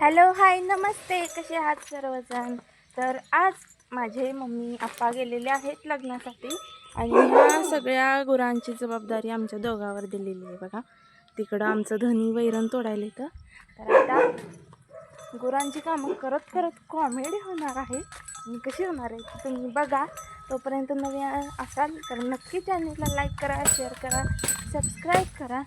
Hello hi नमस्ते. कसे आहात सर्वजण? तर आज माझे मम्मी आप्पा गेलेले आहेत लग्नासाठी आणि ह्या सगळ्या गुरांची जबाबदारी आमच्या दोघावर दिलेली आहे बघा. तिकडं आमचं धनी वैरण तोडायला येतं. तर आता गुरांची कामं करत करत कॉमेडी होणार आहे. आणि कशी होणार आहे तुम्ही बघा. तोपर्यंत नवीन असाल तर नक्की चॅनलला लाईक करा शेअर करा सबस्क्राईब करा.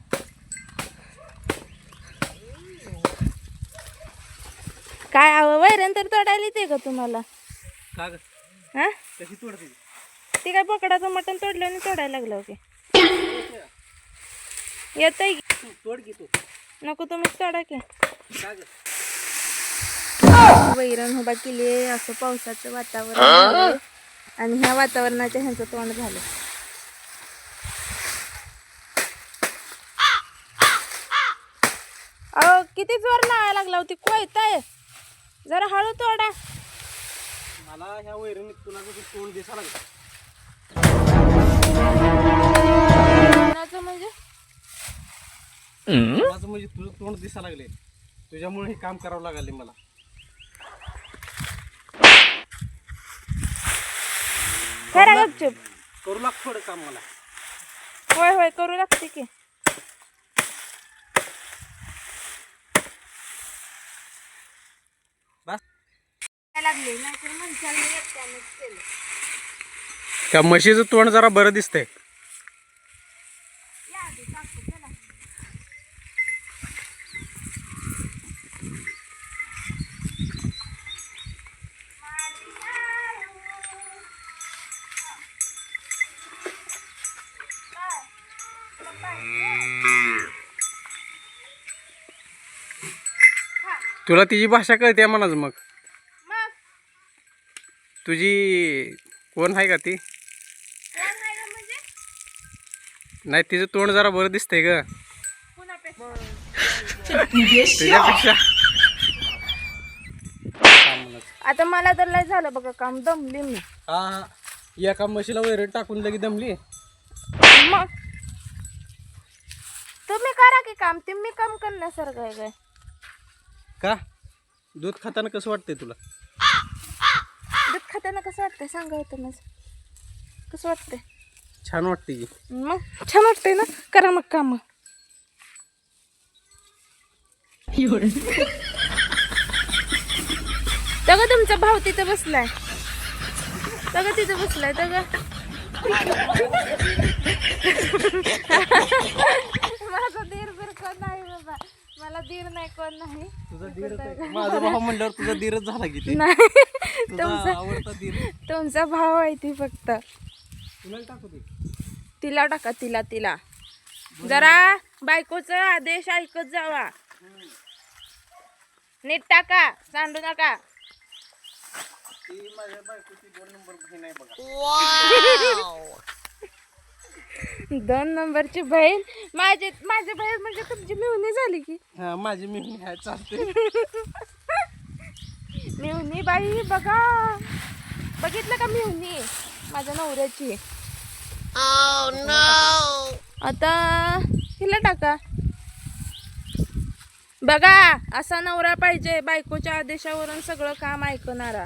काय हवं वैरण तर तोडायला येते का तुम्हाला? का ग? हां? कशी तोडते? ती काय बोकडाचं मटण तोडलं आणि तोडायला लागलं ओके येत आहे तू तोड की तू. नको तुम्हीच तोडा की. का ग? वैरण उभा केली आहे असं पावसाचं वातावरण झालंय. आणि ह्या वातावरणाच्या ह्यांचं तोंड झालं. अहो किती जोर लावायला लागला होती कोयत आहे. जरा हळू तोडा. मला ह्या वैरणीत तुला कसं तोंड दिसा लागलं. कोणाचं म्हणजे? माझं म्हणजे तुझं तोंड दिसा लागले तुझ्यामुळे हे काम करावं लागले मला. करा गपचूप. करू लाग थोडं काम मला. होय होय करू लागते की. लागले नाहीतर माणसाला एकट्यानेच केलं. त्या म्हशीचं तोंड जरा बरं दिसतंय. या आधी काकू चला. तुला तिची भाषा कळते म्हणाच मग. तुझी कोण आहे का ती? म्हणजे? नाही तिचं तोंड जरा बरं दिसतंय ग. तुझ्यापेक्षा. आता मला तर लय झालं बघा काम दमली मी. हा हा. एका म्हशीला वैरण टाकून लगी दमली. मग? तुम्ही करा की काम तुम्ही काम करण्यासारखं आहे काय का? दूध खाताना कसं वाटतंय तुला? खाताना कसं वाटतंय? सांगा होतं माझं. कसं वाटतंय? छान वाटते की. मग छान वाटतंय ना? करा मग काम. तग तुमचा भाऊ तिथं बसलाय. तग तिथं बसलाय तग माझा दीर बीर कोण नाही बाबा. मला दीर नाही कोण नाही. तुझा धीरच आहे. माझा भाऊ म्हणल्यावर तुझा धीरच झाला की ते. नाही. तुझा आवडता धीर तुमचा भाव आहे ती फक्त. तुला टाकू दे. तिला टाका तिला तिला. जरा बायकोचा आदेश ऐकत जावा. नीट टाका सांडू नका. ती माझ्या बायकोची दोन नंबर बहीण आहे बघा. दोन नंबरची बहीण? माझे माझी बहीण म्हणजे तुमची मिळवणी झाली की? हा माझी मी आहे चालते मिळवणी बाई बघा. बघितलं का मिळवणी माझ्या नवऱ्याची. आता हिला टाका. बघा असा नवरा पाहिजे बायकोच्या आदेशावरून सगळं काम ऐकणारा.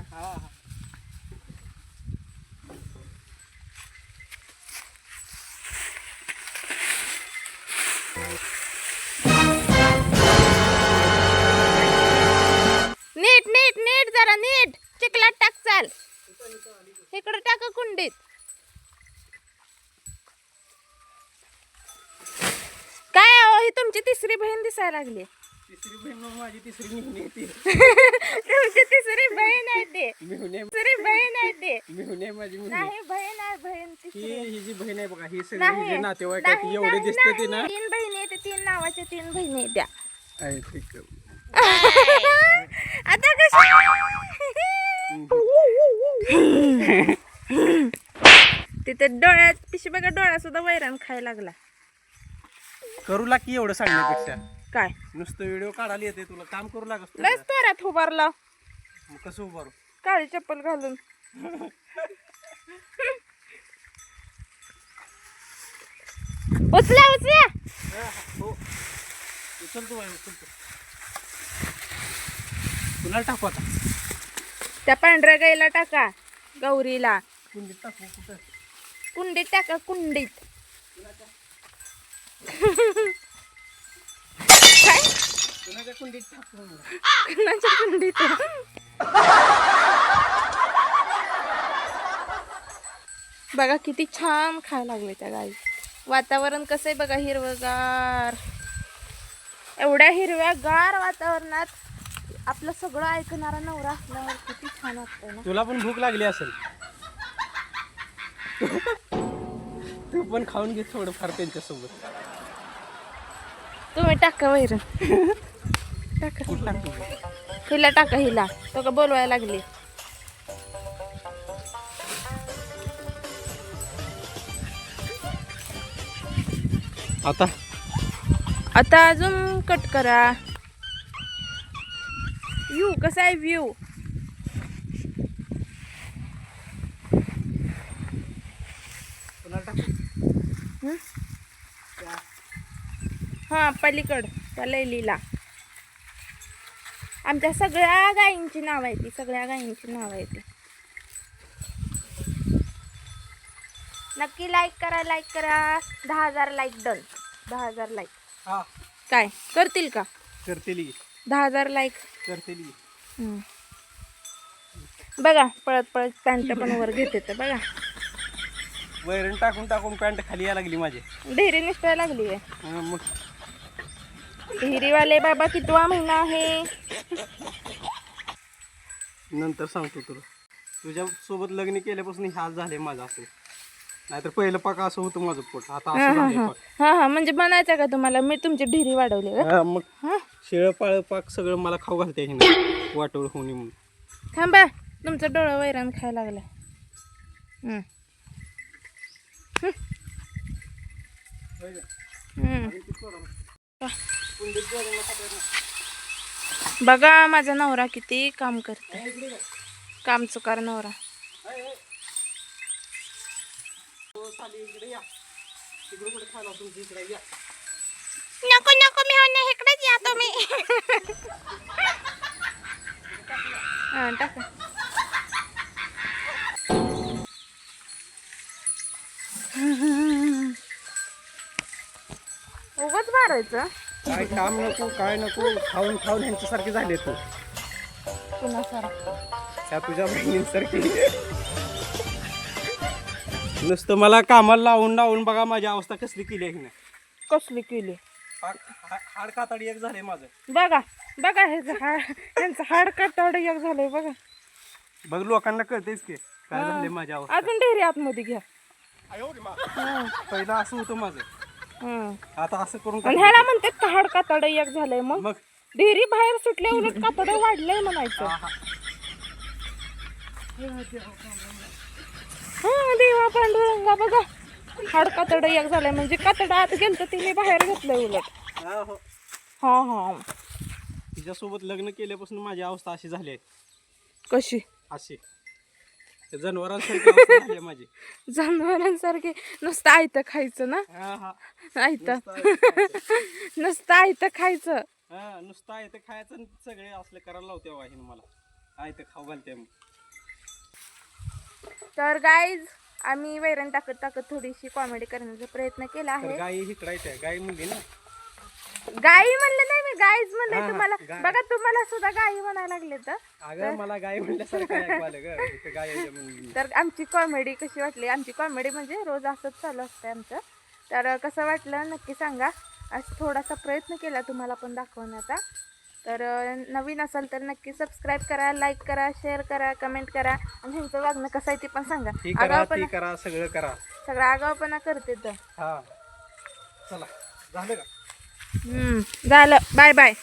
तिसरी बहीण दिसायला लागली. तिसरी बहीण माझी तिसरी येते. तुमची तिसरी बहीण आहे ते. आहे तिसरी बहीण आहे ते. आहे माझी नाही बहीण आहे बहीण तिसरी. ही ही जी बहीण आहे बघा ही सगळी ही जे नातेवाईक नाही, ती एवढे नाही, दिसते ते ना. नाही. तीन बहिणी आहेत तीन नावाच्या तीन बहिणी आहेत त्या. आहे ठीक आहे. आता कशी? तिथे डोळ्यात पिशी बघा डोळ्या सुद्धा वैरण खायला लागला. करू लाग की एवढं सांगण्यापेक्षा. काय? नुसतं व्हिडिओ काढायला येते तुला. काम करू लागत तोऱ्यात उभारला. मग कसं उभारू? काळी चप्पल घालून. उचल्या उचल्या. हो. उचलतो बाई उचलतो कुणाला टाकू आता? त्या पांढऱ्या गाईला टाका. गौरीला. कुंडीत टाकू कुठं? कुंडीत टाका कुंडीत. कुणाच्या कुंडीत कुणाच्या कुंडीत बघा किती छान खायला लागले त्या गाई. वातावरण कसं आहे बघा हिरवगार. एवढ्या हिरव्यागार वातावरणात आपलं सगळं ऐकणारा नवरा असल्यावर किती छान वाटतंय ना. तुला पण भूक लागली असेल. तू पण खाऊन घे थोडंफार त्यांच्यासोबत. तुम्ही टाका वैर टाका हिला टाका हिला. तो का बोलवायला लागली. आता? आता अजून कट करा. व्ह्यू कसा आहे व्ह्यू कुणाला टाकू हा पलीकड त्या लैलीला आमच्या सगळ्या गायींची नाव आहे ती सगळ्या गायींची नाव आहे ती. नक्की लाईक करा लाईक करा. दहा हजार लाईक डन दहा हजार लाईक हा. काय करतील का? करतेली दहा हजार लाईक करतेली हम्म. बघा पळत पळत पॅन्ट पण वर घेते तर बघा. वैरण टाकून टाकून पॅन्ट खाली यायला लागली माझी. डेअरी निसटायला लागली आहे. मग डेअरीवाले बाबा कितवा महिना आहे? नंतर सांगतो तुला. तुझ्या सोबत लग्न केल्यापासून हे आज झाले माझं असं. नाहीतर पहिलं पाक असं होतं माझं पोट. आता हा असं हा झालंय हा. पाक. हा हा म्हणजे बनायचं का तुम्हाला? मी तुमची ढिरी वाढवली का हा, मग हा? शेळ पाळ पाक सगळं मला खाऊ घालते हिने वाटोळ होऊन म्हणून. थांबा तुमचं डोळं वैरण खायला लागलं हम्म. हम्म. बघा माझा नवरा किती काम करते काम चुकार नवरा. नको नको मी हो इकडेच या तुम्ही. हा टाका. उगाच मारायचं. काय काम नको काय नको खाऊन खाऊन ह्यांच्यासारखे झाले तू. त्या तुझ्या बहिणींसारखी. नुसतं मला कामाला लावून लावून बघा माझी अवस्था कसली केली आहे हिने. कसली केली? हाड कातडी एक झालंय माझं. बघा बघा हे हाड यांचं हाड काटावड एक झालंय बघा. बघ लोकांना कळतेच की काय झालंय माझ्या अवस्था. अजून डेअरी आतमध्ये घ्या. पहिलं असं होतं माझं. आता असं करून आणि ह्याला म्हणतात का हाड कातड एक झालंय मग. मग? डेअरी बाहेर सुटल्या उलट कातड वाढलंय म्हणायचं. हा, देवा पांडुरंगा बघा. हाड कातड एक झालंय. म्हणजे कातड आत गेलं तर तिने बाहेर घेतलंय उलट. हा, हो. हा हा. तिच्यासोबत लग्न केल्यापासून माझी अवस्था अशी झाली आहे. कशी? अशी. जनावरांसारखी अवस्था झाली आहे माझी. जनावरांसारखे नुसतं आयतं खायचं ना? हा हा. आयतं. नुसतं आहे ते खायचं. नुसतं आयतं खायचं. हा नुसतं आहे ते खायचं आणि सगळे असले करायला लावते वाहिनी मला. आहे ते खाऊ घालते मग तर गाईज आम्ही वैरण टाकत टाकत थोडीशी कॉमेडी करण्याचा प्रयत्न केला तर आहे. गाई इकडायच्या गाई म्हणजे ना गाई म्हणलं नाही मी गाईज म्हणले तुम्हाला. बघा तुम्हाला सुद्धा गाई म्हणायला लागले तर. मला गाय म्हणल्यासारखं ऐकू आलं ग. इथं गाय आहे म्हणून. तर आमची कॉमेडी कशी वाटली? आमची कॉमेडी म्हणजे रोज असंच चालू असतं आमचं. तर कसं वाटलं नक्की सांगा. असं थोडासा प्रयत्न केला तुम्हाला पण दाखवण्याचा. तर नवीन असाल तर नक्की सबस्क्राईब करा लाईक करा शेअर करा कमेंट करा. आणि ह्यांचं वागणं कसं आहे ते पण सांगा. ही करा सगळं करा. सगळं आगाऊपणा करते तर. हा. चला. झालं का? 嗯来了拜拜。